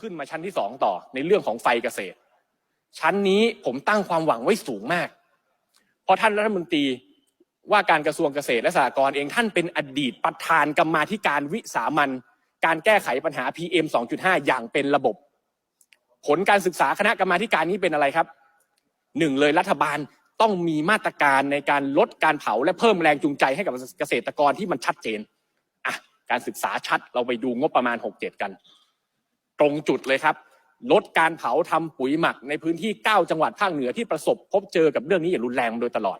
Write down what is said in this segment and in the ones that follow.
ขึ้นมาชั้นที่สองต่อในเรื่องของไฟเกษตร ชั้นนี้ผมตั้งความหวังไว้สูงมาก เพราะท่านรัฐมนตรีว่าการกระทรวงเกษตรและสหกรณ์เองท่านเป็นอดีตประธานกรรมาธิการวิสามันการแก้ไขปัญหา PM 2.5 อย่างเป็นระบบ ผลการศึกษาคณะกรรมาการนี้เป็นอะไรครับหนึ่งเลยรัฐบาลต้องมีมาตรการในการลดการเผาและเพิ่มแรงจูงใจให้กับเกษตรกรที่มันชัดเจนอะการศึกษาชัดเราไปดูงบประมาณ 67 กัน ตรงจุดเลยครับ ลดการเผาทำปุ๋ยหมักในพื้นที่ 9 จังหวัดภาคเหนือที่ประสบพบเจอกับเรื่องนี้อย่างรุนแรงมาโดยตลอด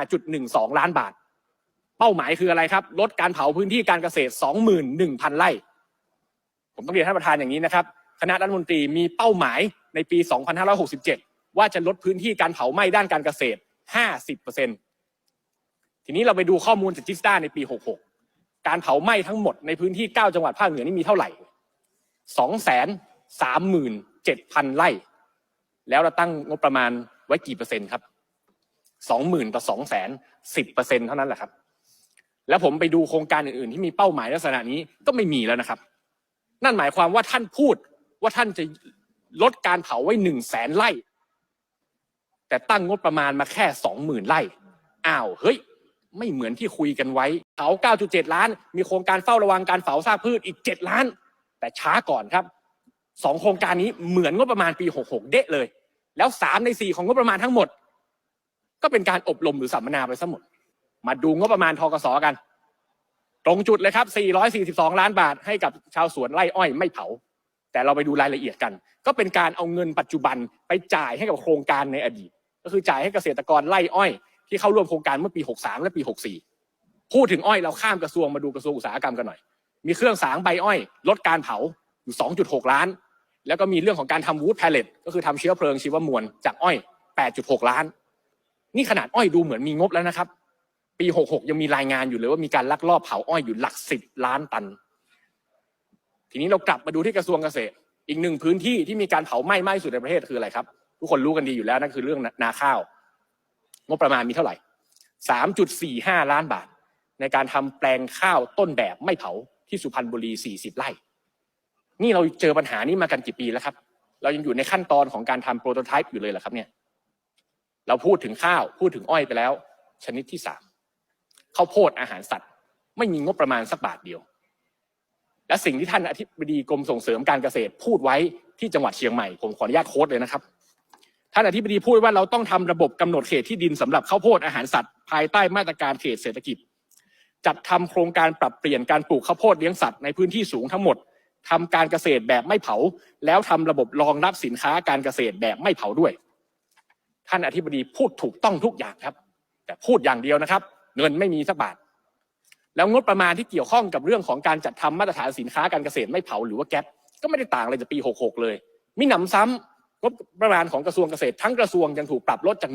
15.12 ล้านบาท เป้าหมายคืออะไรครับ ลดการเผาพื้นที่การเกษตร 21,000 ไร่ ผมต้องเรียนท่านประธานอย่างนี้นะครับ คณะรัฐมนตรีมีเป้าหมายในปี 2567 ว่าจะลดพื้นที่การเผาไหม้ด้านการเกษตร 50%ทีนี้เราไปดูข้อมูลจากจิสตาในปี 66 การเผาไหม้ทั้งหมดในพื้นที่ 9 จังหวัดภาคเหนือนี่มีเท่าไหร่ 2 3 7 0 0 0ไร่ แล้วเราตั้งงบประมาณไว้กี่เปอร์เซ็นต์ครับ20,000ต่อ2 0 0 0 0 10เปอร์เซ็นต์เท่านั้นแหละครับ แล้วผมไปดูโครงการอื่นๆ ที่มีเป้าหมายลักษณะนี้ก็ไม่มีแล้วนะครับ นั่นหมายความว่าท่านพูดว่าท่านจะลดการเผาไว้หนึ่งแสนไร่ แต่ตั้งงบประมาณมาแค่สองหมื่นไร่อ้าวเฮ้ย ไม่เหมือนที่คุยกันไว้เผา9.7 ล้าน มีโครงการเฝ้าระวังการเผาซากพืชอีก 7 ล้าน แต่ช้าก่อนครับสองโครงการนี้เหมือนงบประมาณปี 66 เดะเลย แล้วสามในสี่ของงบประมาณทั้งหมด ก็เป็นการอบรมหรือสัมมนาไปซะหมด มาดูงบประมาณทกสกัน ตรงจุดเลยครับ 442 ล้านบาทให้กับชาวสวนไร่อ้อยไม่เผา แต่เราไปดูรายละเอียดกัน ก็เป็นการเอาเงินปัจจุบันไปจ่ายให้กับโครงการในอดีต ก็คือจ่ายให้เกษตรกรไร่อ้อย ที่เข้าร่วมโครงการเมื่อปี 63 และปี 64 พูดถึงอ้อยเราข้ามกระทรวงมาดูกระทรวงอุตสาหกรรมกันหน่อย มีเครื่องสางใบอ้อย ลดการเผาอยู่ 2.6 ล้าน แล้วก็มีเรื่องของการทำวูดแพลเลตก็คือทำเชื้อเพลิงชีวมวลจากอ้อย 8.6 ล้าน นี่ขนาดอ้อยดูเหมือนมีงบแล้วนะครับ ปี 66 ยังมีรายงานอยู่เลยว่ามีการลักลอบเผาอ้อยอยู่หลักสิบล้านตัน ทีนี้เรากลับมาดูที่กระทรวงเกษตร อีกหนึ่งพื้นที่ที่มีการเผาไหม้มากที่สุดในประเทศคืออะไรครับ ทุกคนรู้กันดีอยู่แล้วนั่นคือเรื่องนาข้าว งบประมาณมีเท่าไหร่ 3.45 ล้านบาท ในการทำแปลงข้าวต้นแบบไม่เผา ที่สุพรรณบุรี 40 ไร่ นี่เราเจอปัญหานี้มากันกี่ปีแล้วครับ เรายังอยู่ในขั้นตอนของการทำโปรโตไทป์อยู่เลยเหรอครับเนี่ย เราพูดถึงข้าวพูดถึงอ้อยไปแล้ว ชนิดที่สามข้าวโพดอาหารสัตว์ ไม่มีงบประมาณสักบาทเดียว และสิ่งที่ท่านอธิบดีกรมส่งเสริมการเกษตร พูดไว้ที่จังหวัดเชียงใหม่ผมขออนุญาตโค้ดเลยนะครับท่านอธิบดีพูดว่าเราต้องทำระบบกำหนดเขตที่ดินสำหรับข้าวโพดอาหารสัตว์ ภายใต้มาตรการเขตเศรษฐกิจ จัดทำโครงการปรับเปลี่ยนการปลูกข้าวโพดเลี้ยงสัตว์ในพื้นที่สูงทั้งหมดทำการเกษตรแบบไม่เผา แล้วทำระบบรองรับสินค้าการเกษตรแบบไม่เผาด้วย ท่านอธิบดีพูดถูกต้องทุกอย่างครับ แต่พูดอย่างเดียวนะครับ เงินไม่มีสักบาท แล้วงบประมาณที่เกี่ยวข้องกับเรื่องของการจัดทำมาตรฐานสินค้าการเกษตรไม่เผาหรือว่าแก๊ปก็ไม่ได้ต่างอะไรจากปี 66 เลยมีหนำซ้ำงบประมาณของกระทรวงเกษตรทั้งกระทรวงยังถูกปรับลดจาก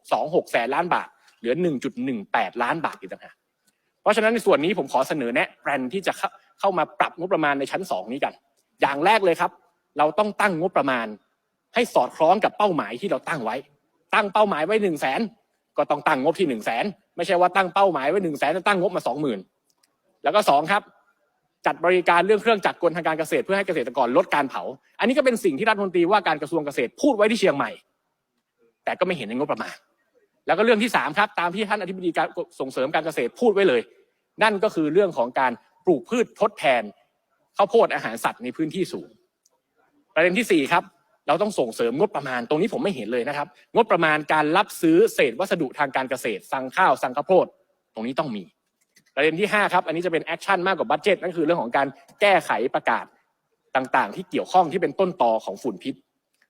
1.26แสนล้านบาท เหลือ 1.18 ล้านบาทอีกต่างหาก เพราะฉะนั้นในส่วนนี้ผมขอเสนอแนะแปลนที่จะเข้ามาปรับงบประมาณในชั้น 2 นี้กัน อย่างแรกเลยครับ เราต้องตั้งงบประมาณ ให้สอดคล้องกับเป้าหมายที่เราตั้งไว้ ตั้งเป้าหมายไว้1 0 0 0 0แสนก็ต้องตั้งงบที่1 0 0 0 0แสนไม่ใช่ว่าตั้งเป้าหมายไว้1 0 0 0 0แสนตั้งงบมา 20,000 แล้วก็สองครับ จัดบริการเรื่องเครื่องจักรกลทางการเกษตรเพื่อให้เกษตรกรลดการเผา อันนี้ก็เป็นสิ่งที่รัฐมนตรีว่าการกระทรวงเกษตรพูดไว้ที่เชียงใหม่ แต่ก็ไม่เห็นในงบประมาณแล้วก็เรื่องที่สามครับตามที่ท่านอธิบดีการส่งเสริมการเกษตรพูดไว้เลย นั่นก็คือเรื่องของการปลูกพืชทดแทนข้าวโพดอาหารสัตว์ในพื้นที่สูง ประเด็นที่สี่ครับเราต้องส่งเสริมงบประมาณตรงนี้ผมไม่เห็นเลยนะครับ งบประมาณการรับซื้อเศษวัสดุทางการเกษตร สั่งข้าวสั่งข้าวโพดตรงนี้ต้องมี ประเด็นที่5ครับอันนี้จะเป็นแอคชั่นมากกว่าบัตเจตนั่นคือเรื่องของการแก้ไขประกาศต่างๆ ที่เกี่ยวข้องที่เป็นต้นตอของฝุ่นพิษ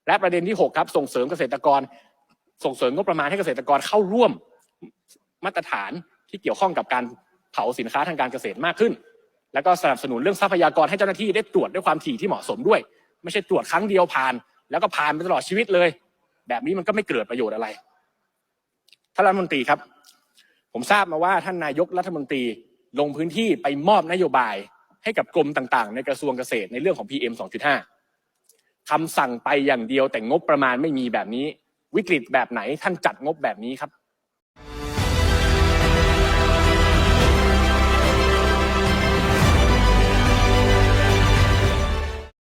และประเด็นที่6ครับส่งเสริมเกษตรกร ส่งเสริมงบประมาณให้เกษตรกรเข้าร่วมมาตรฐานที่เกี่ยวข้องกับการ เผาสินค้าทางการเกษตรมากขึ้น แล้วก็สนับสนุนเรื่องทรัพยากรให้เจ้าหน้าที่ได้ตรวจด้วยความถี่ที่เหมาะสมด้วย ไม่ใช่ตรวจครั้งเดียวผ่าน แล้วก็ผ่านไปตลอดชีวิตเลย แบบนี้มันก็ไม่เกิดประโยชน์อะไรท่านรัฐมนตรีครับ ผมทราบมาว่าท่านนายกรัฐมนตรีลงพื้นที่ไปมอบนโยบายให้กับกรมต่างๆ ในกระทรวงเกษตรในเรื่องของ PM 2.5คำสั่งไปอย่างเดียวแต่งบประมาณไม่มีแบบนี้ วิกฤตแบบไหนท่านจัดงบแบบนี้ครับ